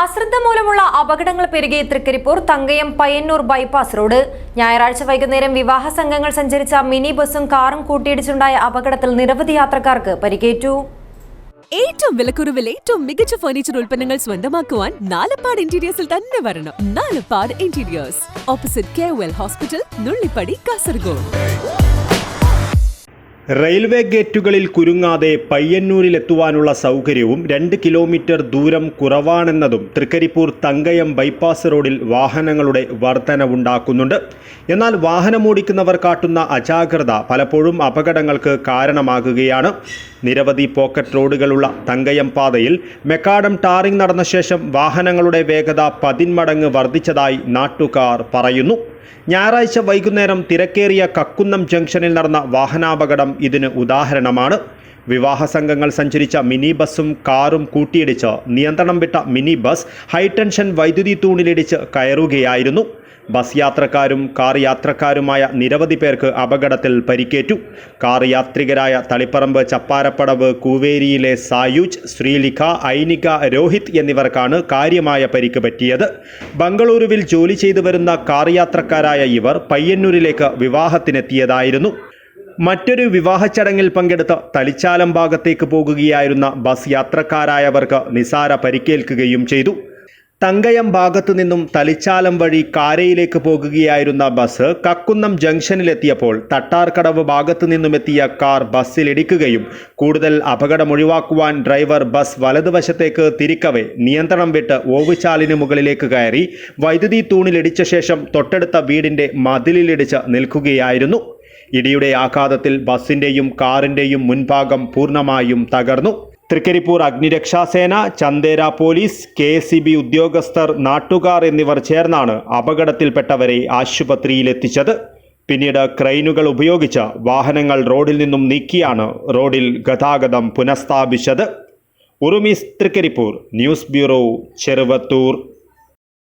അശ്രദ്ധ മൂലമുള്ള അപകടങ്ങൾ പെരുകിയ തൃക്കരിപ്പൂർ തങ്കയം പയ്യന്നൂർ ബൈപ്പാസ് റോഡ് ഞായറാഴ്ച വൈകുന്നേരം വിവാഹ സംഘങ്ങൾ സഞ്ചരിച്ച മിനി ബസും കാറും കൂട്ടിയിടിച്ചുണ്ടായ അപകടത്തിൽ നിരവധി യാത്രക്കാർക്ക് പരിക്കേറ്റു. ഏറ്റവും വിലക്കുറവിൽ ഏറ്റവും മികച്ച ഫർണിച്ചർ ഉൽപ്പന്നങ്ങൾ സ്വന്തമാക്കുവാൻ നാലപ്പാട് ഇന്റീരിയേഴ്സിൽ തന്നെ വരണം. Nalappad Interiors opposite K hospital Nullippady Kasaragod railway ഗേറ്റുകളിൽ കുരുങ്ങാതെ പയ്യന്നൂരിലെത്തുവാനുള്ള സൗകര്യവും രണ്ട് കിലോമീറ്റർ ദൂരം കുറവാണെന്നതും തൃക്കരിപ്പൂർ തങ്കയം ബൈപ്പാസ് റോഡിൽ വാഹനങ്ങളുടെ വർധനവുണ്ടാക്കുന്നുണ്ട്. എന്നാൽ വാഹനമോടിക്കുന്നവർ കാട്ടുന്ന അജാഗ്രത പലപ്പോഴും അപകടങ്ങൾക്ക് കാരണമാകുകയാണ്. നിരവധി പോക്കറ്റ് റോഡുകളുള്ള തങ്കയം പാതയിൽ മെക്കാഡം ടാറിംഗ് നടന്ന ശേഷം വാഹനങ്ങളുടെ വേഗത പതിന്മടങ്ങ് വർദ്ധിച്ചതായി നാട്ടുകാർ പറയുന്നു. ഞായറാഴ്ച വൈകുന്നേരം തിരക്കേറിയ കക്കുന്നം ജംഗ്ഷനിൽ നടന്ന വാഹനാപകടം ഇതിന് ഉദാഹരണമാണ്. വിവാഹ സംഘങ്ങൾ സഞ്ചരിച്ച മിനി ബസ്സും കാറും കൂട്ടിയിടിച്ച് നിയന്ത്രണം വിട്ട മിനി ബസ് ഹൈടെൻഷൻ വൈദ്യുതി തൂണിലിടിച്ച് കയറുകയായിരുന്നു. ബസ് യാത്രക്കാരും കാർ യാത്രക്കാരുമായ നിരവധി പേർക്ക് അപകടത്തിൽ പരിക്കേറ്റു. കാർ യാത്രികരായ തളിപ്പറമ്പ് ചപ്പാരപ്പടവ് കൂവേരിയിലെ സായൂജ് ശ്രീലിഖ ഐനിക രോഹിത് എന്നിവർക്കാണ് കാര്യമായ പരിക്ക് പറ്റിയത്. ബംഗളൂരുവിൽ ജോലി ചെയ്തു വരുന്ന കാർ യാത്രക്കാരായ ഇവർ പയ്യന്നൂരിലേക്ക് വിവാഹത്തിനെത്തിയതായിരുന്നു. മറ്റൊരു വിവാഹ ചടങ്ങിൽ പങ്കെടുത്ത് തളിച്ചാലം ഭാഗത്തേക്ക് പോകുകയായിരുന്ന ബസ് യാത്രക്കാരായവർക്ക് നിസാര പരിക്കേൽക്കുകയും ചെയ്തു. തങ്കയം ഭാഗത്തു നിന്നും തളിച്ചാലം വഴി കാരയിലേക്ക് പോകുകയായിരുന്ന ബസ് കക്കുന്നം ജംഗ്ഷനിലെത്തിയപ്പോൾ തട്ടാർക്കടവ് ഭാഗത്തു നിന്നുമെത്തിയ കാർ ബസ്സിലിടിക്കുകയും കൂടുതൽ അപകടം ഒഴിവാക്കുവാൻ ഡ്രൈവർ ബസ് വലതുവശത്തേക്ക് തിരിക്കവേ നിയന്ത്രണം വിട്ട് ഓവുചാലിന് മുകളിലേക്ക് കയറി വൈദ്യുതി തൂണിലിടിച്ച ശേഷം തൊട്ടടുത്ത വീടിന്റെ മതിലിലിടിച്ച് നിൽക്കുകയായിരുന്നു. ഇടിയുടെ ആഘാതത്തിൽ ബസിന്റെയും കാറിന്റെയും മുൻഭാഗം പൂർണമായും തകർന്നു. തൃക്കരിപ്പൂർ അഗ്നിരക്ഷാസേന ചന്ദേര പോലീസ് കെ എസ് ഉദ്യോഗസ്ഥർ നാട്ടുകാർ എന്നിവർ ചേർന്നാണ് അപകടത്തിൽപ്പെട്ടവരെ ആശുപത്രിയിലെത്തിച്ചത്. പിന്നീട് ക്രെയിനുകൾ ഉപയോഗിച്ച് വാഹനങ്ങൾ റോഡിൽ നിന്നും നീക്കിയാണ് റോഡിൽ ഗതാഗതം പുനഃസ്ഥാപിച്ചത്. Urumees Trikaripur News Bureau Cheruvathur.